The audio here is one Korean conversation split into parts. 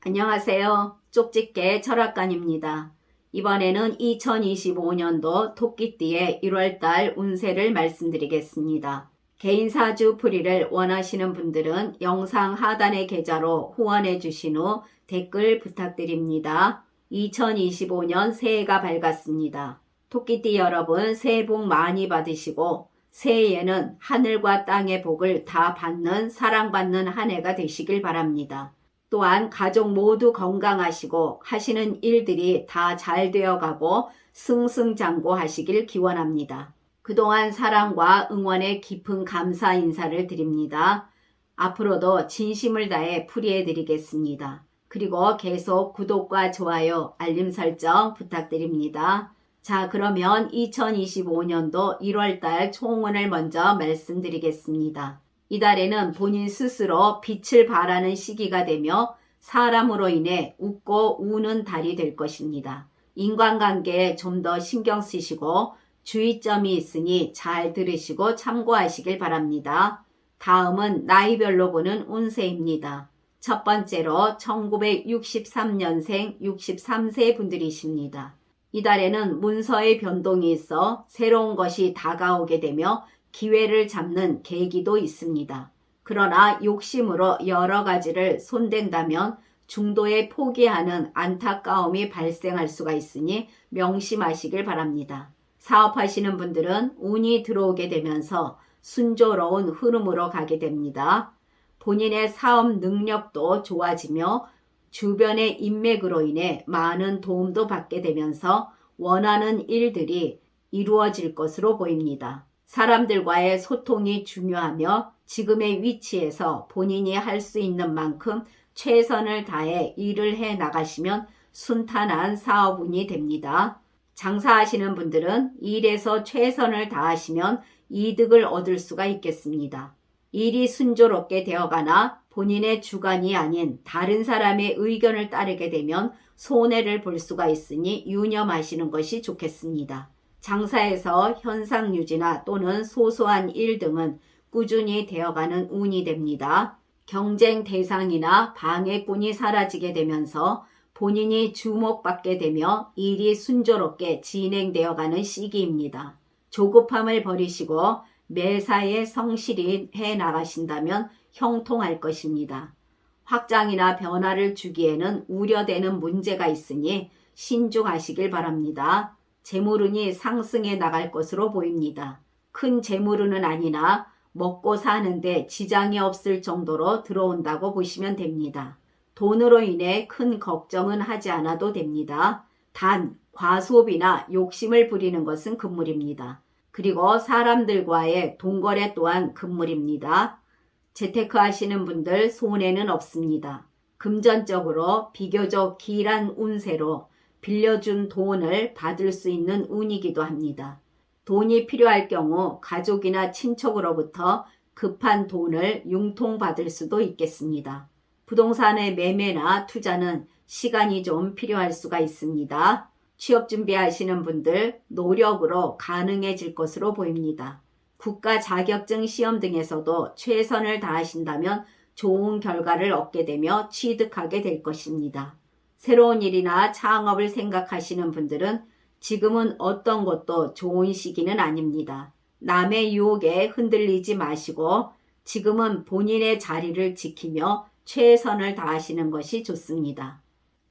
안녕하세요. 쪽집게 철학관입니다. 이번에는 2025년도 토끼띠의 1월달 운세를 말씀드리겠습니다. 개인 사주 풀이를 원하시는 분들은 영상 하단의 계좌로 후원해 주신 후 댓글 부탁드립니다. 2025년 새해가 밝았습니다. 토끼띠 여러분 새해 복 많이 받으시고 새해에는 하늘과 땅의 복을 다 받는 사랑받는 한 해가 되시길 바랍니다. 또한 가족 모두 건강하시고 하시는 일들이 다 잘 되어가고 승승장구하시길 기원합니다. 그동안 사랑과 응원에 깊은 감사 인사를 드립니다. 앞으로도 진심을 다해 풀이해 드리겠습니다. 그리고 계속 구독과 좋아요, 알림 설정 부탁드립니다. 자, 그러면 2025년도 1월달 총운을 먼저 말씀드리겠습니다. 이달에는 본인 스스로 빛을 발하는 시기가 되며 사람으로 인해 웃고 우는 달이 될 것입니다. 인간관계에 좀 더 신경 쓰시고 주의점이 있으니 잘 들으시고 참고하시길 바랍니다. 다음은 나이별로 보는 운세입니다. 첫 번째로 1963년생 63세 분들이십니다. 이달에는 문서의 변동이 있어 새로운 것이 다가오게 되며 기회를 잡는 계기도 있습니다. 그러나 욕심으로 여러 가지를 손댄다면 중도에 포기하는 안타까움이 발생할 수가 있으니 명심하시길 바랍니다. 사업하시는 분들은 운이 들어오게 되면서 순조로운 흐름으로 가게 됩니다. 본인의 사업 능력도 좋아지며 주변의 인맥으로 인해 많은 도움도 받게 되면서 원하는 일들이 이루어질 것으로 보입니다. 사람들과의 소통이 중요하며 지금의 위치에서 본인이 할 수 있는 만큼 최선을 다해 일을 해 나가시면 순탄한 사업운이 됩니다. 장사하시는 분들은 일에서 최선을 다하시면 이득을 얻을 수가 있겠습니다. 일이 순조롭게 되어가나 본인의 주관이 아닌 다른 사람의 의견을 따르게 되면 손해를 볼 수가 있으니 유념하시는 것이 좋겠습니다. 장사에서 현상 유지나 또는 소소한 일 등은 꾸준히 되어가는 운이 됩니다. 경쟁 대상이나 방해꾼이 사라지게 되면서 본인이 주목받게 되며 일이 순조롭게 진행되어가는 시기입니다. 조급함을 버리시고 매사에 성실히 해 나가신다면 형통할 것입니다. 확장이나 변화를 주기에는 우려되는 문제가 있으니 신중하시길 바랍니다. 재물운이 상승해 나갈 것으로 보입니다. 큰 재물운은 아니나 먹고 사는데 지장이 없을 정도로 들어온다고 보시면 됩니다. 돈으로 인해 큰 걱정은 하지 않아도 됩니다. 단, 과소비나 욕심을 부리는 것은 금물입니다. 그리고 사람들과의 동거래 또한 금물입니다. 재테크 하시는 분들 손해는 없습니다. 금전적으로 비교적 길한 운세로 빌려준 돈을 받을 수 있는 운이기도 합니다. 돈이 필요할 경우 가족이나 친척으로부터 급한 돈을 융통받을 수도 있겠습니다. 부동산의 매매나 투자는 시간이 좀 필요할 수가 있습니다. 취업 준비하시는 분들 노력으로 가능해질 것으로 보입니다. 국가 자격증 시험 등에서도 최선을 다하신다면 좋은 결과를 얻게 되며 취득하게 될 것입니다. 새로운 일이나 창업을 생각하시는 분들은 지금은 어떤 것도 좋은 시기는 아닙니다. 남의 유혹에 흔들리지 마시고 지금은 본인의 자리를 지키며 최선을 다하시는 것이 좋습니다.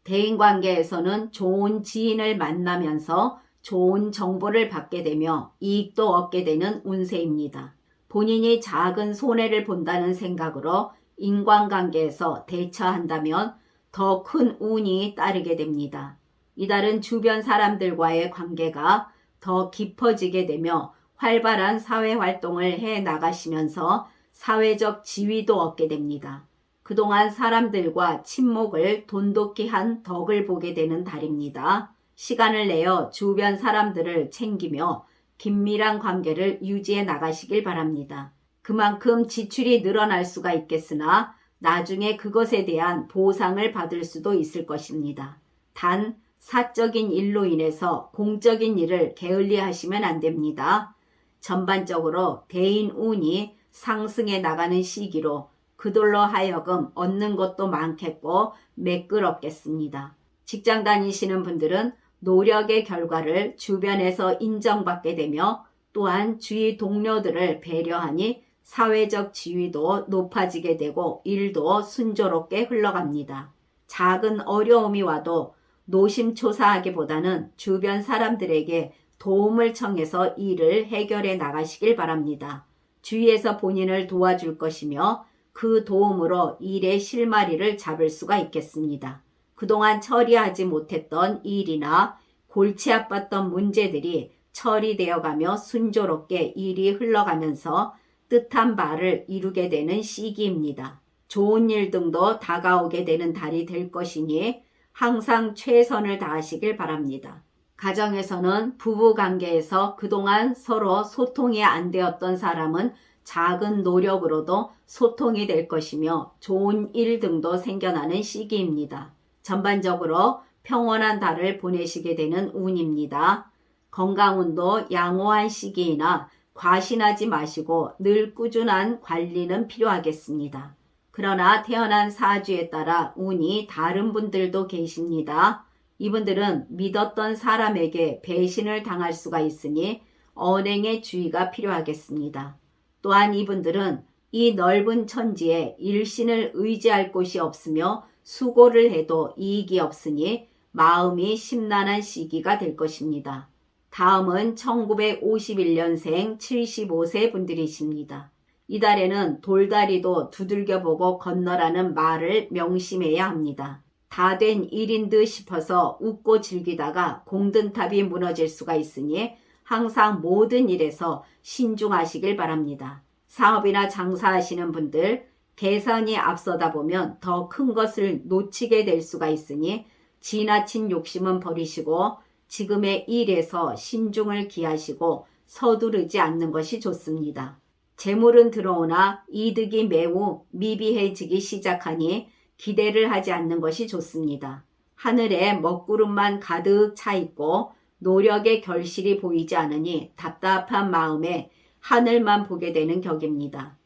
대인 관계에서는 좋은 지인을 만나면서 좋은 정보를 받게 되며 이익도 얻게 되는 운세입니다. 본인이 작은 손해를 본다는 생각으로 인간관계에서 대처한다면 더 큰 운이 따르게 됩니다. 이달은 주변 사람들과의 관계가 더 깊어지게 되며 활발한 사회 활동을 해 나가시면서 사회적 지위도 얻게 됩니다. 그동안 사람들과 친목을 돈독히 한 덕을 보게 되는 달입니다. 시간을 내어 주변 사람들을 챙기며 긴밀한 관계를 유지해 나가시길 바랍니다. 그만큼 지출이 늘어날 수가 있겠으나 나중에 그것에 대한 보상을 받을 수도 있을 것입니다. 단, 사적인 일로 인해서 공적인 일을 게을리 하시면 안 됩니다. 전반적으로 대인 운이 상승해 나가는 시기로 그들로 하여금 얻는 것도 많겠고 매끄럽겠습니다. 직장 다니시는 분들은 노력의 결과를 주변에서 인정받게 되며 또한 주위 동료들을 배려하니 사회적 지위도 높아지게 되고 일도 순조롭게 흘러갑니다. 작은 어려움이 와도 노심초사하기보다는 주변 사람들에게 도움을 청해서 일을 해결해 나가시길 바랍니다. 주위에서 본인을 도와줄 것이며 그 도움으로 일의 실마리를 잡을 수가 있겠습니다. 그동안 처리하지 못했던 일이나 골치 아팠던 문제들이 처리되어 가며 순조롭게 일이 흘러가면서 뜻한 바를 이루게 되는 시기입니다. 좋은 일 등도 다가오게 되는 달이 될 것이니 항상 최선을 다하시길 바랍니다. 가정에서는 부부 관계에서 그동안 서로 소통이 안 되었던 사람은 작은 노력으로도 소통이 될 것이며 좋은 일 등도 생겨나는 시기입니다. 전반적으로 평온한 달을 보내시게 되는 운입니다. 건강운도 양호한 시기이나 과신하지 마시고 늘 꾸준한 관리는 필요하겠습니다. 그러나 태어난 사주에 따라 운이 다른 분들도 계십니다. 이분들은 믿었던 사람에게 배신을 당할 수가 있으니 언행의 주의가 필요하겠습니다. 또한 이분들은 이 넓은 천지에 일신을 의지할 곳이 없으며 수고를 해도 이익이 없으니 마음이 심란한 시기가 될 것입니다. 다음은 1951년생 75세 분들이십니다. 이달에는 돌다리도 두들겨보고 건너라는 말을 명심해야 합니다. 다 된 일인 듯 싶어서 웃고 즐기다가 공든탑이 무너질 수가 있으니 항상 모든 일에서 신중하시길 바랍니다. 사업이나 장사하시는 분들 계산이 앞서다 보면 더 큰 것을 놓치게 될 수가 있으니 지나친 욕심은 버리시고 지금의 일에서 신중을 기하시고 서두르지 않는 것이 좋습니다. 재물은 들어오나 이득이 매우 미비해지기 시작하니 기대를 하지 않는 것이 좋습니다. 하늘에 먹구름만 가득 차 있고 노력의 결실이 보이지 않으니 답답한 마음에 하늘만 보게 되는 격입니다.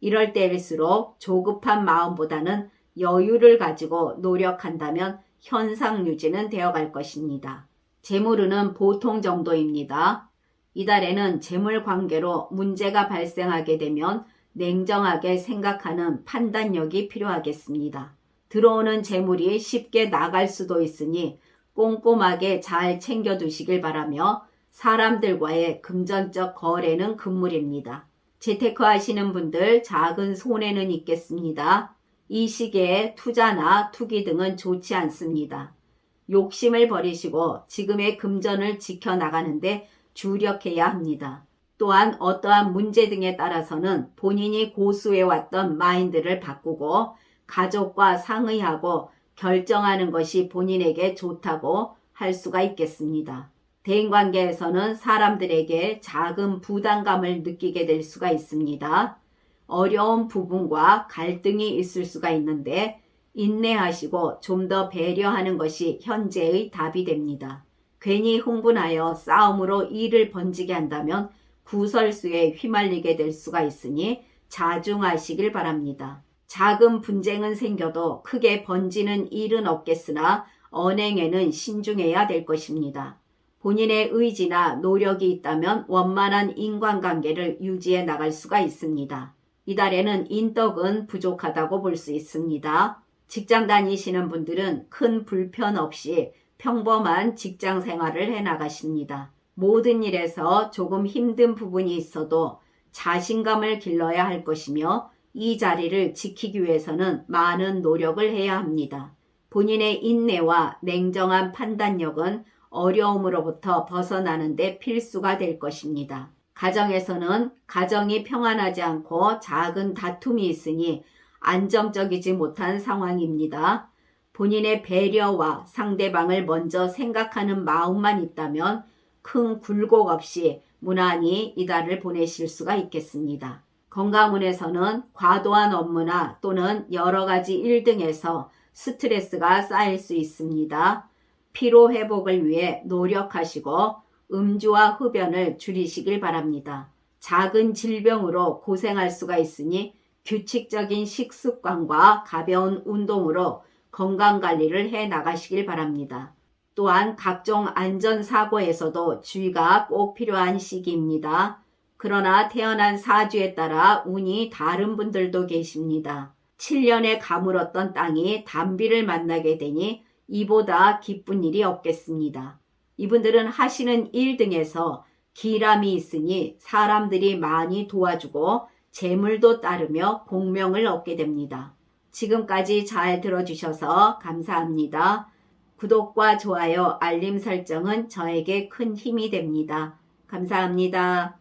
이럴 때일수록 조급한 마음보다는 여유를 가지고 노력한다면 현상 유지는 되어 갈 것입니다. 재물운은 보통 정도입니다. 이달에는 재물 관계로 문제가 발생하게 되면 냉정하게 생각하는 판단력이 필요하겠습니다. 들어오는 재물이 쉽게 나갈 수도 있으니 꼼꼼하게 잘 챙겨두시길 바라며 사람들과의 금전적 거래는 금물입니다. 재테크 하시는 분들 작은 손해는 있겠습니다. 이 시기에 투자나 투기 등은 좋지 않습니다. 욕심을 버리시고 지금의 금전을 지켜나가는데 주력해야 합니다. 또한 어떠한 문제 등에 따라서는 본인이 고수해왔던 마인드를 바꾸고 가족과 상의하고 결정하는 것이 본인에게 좋다고 할 수가 있겠습니다. 대인관계에서는 사람들에게 작은 부담감을 느끼게 될 수가 있습니다. 어려운 부분과 갈등이 있을 수가 있는데 인내하시고 좀 더 배려하는 것이 현재의 답이 됩니다. 괜히 흥분하여 싸움으로 일을 번지게 한다면 구설수에 휘말리게 될 수가 있으니 자중하시길 바랍니다. 작은 분쟁은 생겨도 크게 번지는 일은 없겠으나 언행에는 신중해야 될 것입니다. 본인의 의지나 노력이 있다면 원만한 인간관계를 유지해 나갈 수가 있습니다. 이달에는 인덕은 부족하다고 볼 수 있습니다. 직장 다니시는 분들은 큰 불편 없이 평범한 직장 생활을 해 나가십니다. 모든 일에서 조금 힘든 부분이 있어도 자신감을 길러야 할 것이며 이 자리를 지키기 위해서는 많은 노력을 해야 합니다. 본인의 인내와 냉정한 판단력은 어려움으로부터 벗어나는 데 필수가 될 것입니다. 가정에서는 가정이 평안하지 않고 작은 다툼이 있으니 안정적이지 못한 상황입니다. 본인의 배려와 상대방을 먼저 생각하는 마음만 있다면 큰 굴곡 없이 무난히 이달을 보내실 수가 있겠습니다. 건강운에서는 과도한 업무나 또는 여러 가지 일 등에서 스트레스가 쌓일 수 있습니다. 피로 회복을 위해 노력하시고 음주와 흡연을 줄이시길 바랍니다. 작은 질병으로 고생할 수가 있으니 규칙적인 식습관과 가벼운 운동으로 건강 관리를 해 나가시길 바랍니다. 또한 각종 안전사고에서도 주의가 꼭 필요한 시기입니다. 그러나 태어난 사주에 따라 운이 다른 분들도 계십니다. 7년에 가물었던 땅이 단비를 만나게 되니 이보다 기쁜 일이 없겠습니다. 이분들은 하시는 일 등에서 기람이 있으니 사람들이 많이 도와주고 재물도 따르며 공명을 얻게 됩니다. 지금까지 잘 들어주셔서 감사합니다. 구독과 좋아요, 알림 설정은 저에게 큰 힘이 됩니다. 감사합니다.